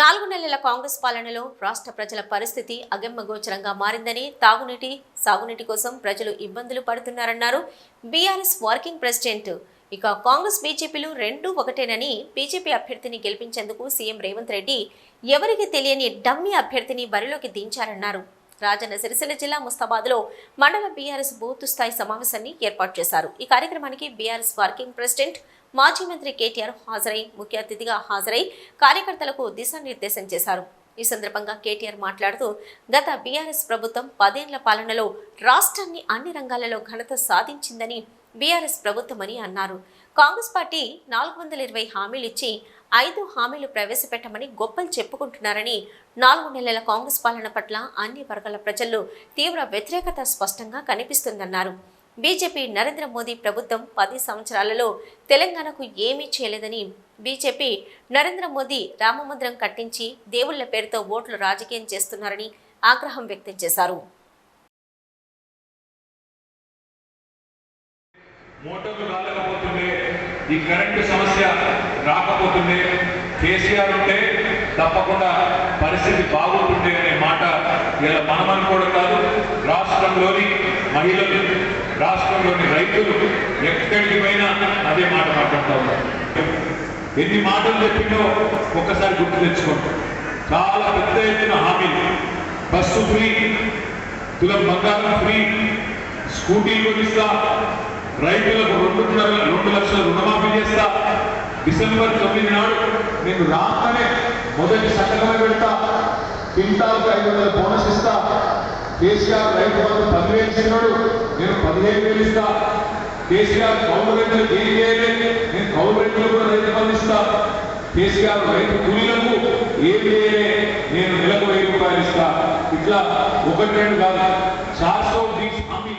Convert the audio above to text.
నాలుగు నెలల కాంగ్రెస్ పాలనలో రాష్ట్ర ప్రజల పరిస్థితి అగమ్యగోచరంగా మారిందని తాగునీటి సాగునీటి కోసం ప్రజలు ఇబ్బందులు పడుతున్నారన్నారు బీఆర్ఎస్ వర్కింగ్ ప్రెసిడెంట్. ఇక కాంగ్రెస్ బీజేపీలు రెండు ఒకటేనని బీజేపీ అభ్యర్థిని గెలిపించేందుకు సీఎం రేవంత్ రెడ్డి ఎవరికి తెలియని డమ్మీ అభ్యర్థిని బరిలోకి దించారన్నారు. రాజన్న సిరిసిల్ల జిల్లా ముస్తాబాద్లో మండల బీఆర్ఎస్ బూత్ స్థాయి సమావేశాన్ని ఏర్పాటు చేశారు. ఈ కార్యక్రమానికి బీఆర్ఎస్ వర్కింగ్ ప్రెసిడెంట్ మాజీ మంత్రి కేటీఆర్ హాజరై ముఖ్య అతిథిగా హాజరై కార్యకర్తలకు దిశానిర్దేశం చేశారు. ఈ సందర్భంగా కేటీఆర్ మాట్లాడుతూ గత బీఆర్ఎస్ ప్రభుత్వం పదేళ్ళ పాలనలో రాష్ట్రాన్ని అన్ని రంగాలలో ఘనత సాధించిందని బీఆర్ఎస్ ప్రభుత్వమని అన్నారు. కాంగ్రెస్ పార్టీ నాలుగు వందల ఇరవై హామీలు ఇచ్చి ఐదు హామీలు ప్రవేశపెట్టమని గొప్పలు చెప్పుకుంటున్నారని నాలుగు నెలల కాంగ్రెస్ పాలన పట్ల అన్ని వర్గాల ప్రజల్లో తీవ్ర వ్యతిరేకత స్పష్టంగా కనిపిస్తుందన్నారు. బీజేపీ నరేంద్ర మోదీ ప్రభుత్వం పది సంవత్సరాలలో తెలంగాణకు ఏమీ చేయలేదని బీజేపీ నరేంద్ర మోదీ రామమందిరం కట్టించి దేవుళ్ళ పేరుతో ఓట్లు రాజకీయం చేస్తున్నారని ఆగ్రహం వ్యక్తం చేశారు. మోటార్లు రాలేకపోతుండే ఈ కరెంటు సమస్య రాకపోతుండే కేసీఆర్ ఉంటే తప్పకుండా పరిస్థితి బాగుంటుండే అనే మాట ఇలా మనం అనుకోవడం కాదు. రాష్ట్రంలోని మహిళలు రాష్ట్రంలోని రైతులు ఎక్కడికి పోయినా అదే మాట మాట్లాడుతూ ఉన్నారు. ఎన్ని మాటలు చెప్పిందో ఒక్కసారి గుర్తు తెచ్చుకోండి. చాలా పెద్ద ఎత్తున హామీలు బస్సు ఫ్రీ తులం బంగారం ఫ్రీ స్కూటీలు కొనిస్తా రైతులకు రెండున్నర రెండు లక్షల రుణమాఫీ చేస్తా. డిసెంబర్ తొమ్మిది నాడు నేను రాగానే మొదటి సంతకమే పెడతా. క్వింటాల్కు ఐదు వందల బోనస్ ఇస్తా. కేసీఆర్ రైతు బంధు పదివేలు నేను పదిహేను వేలు ఇస్తా. కేసీఆర్ గవర్నమెంట్ ఏం చేయలేదు నేను గవర్నమెంట్లో కూడా రైతు బంధు ఇస్తా. కేసీఆర్ రైతు కూలీలకు ఏం చేయలే నేను నెలకు వెయ్యి రూపాయలు ఇస్తా. ఇట్లా ఒకటి రెండు కాదు. చార్ సో బీస్ హామీ.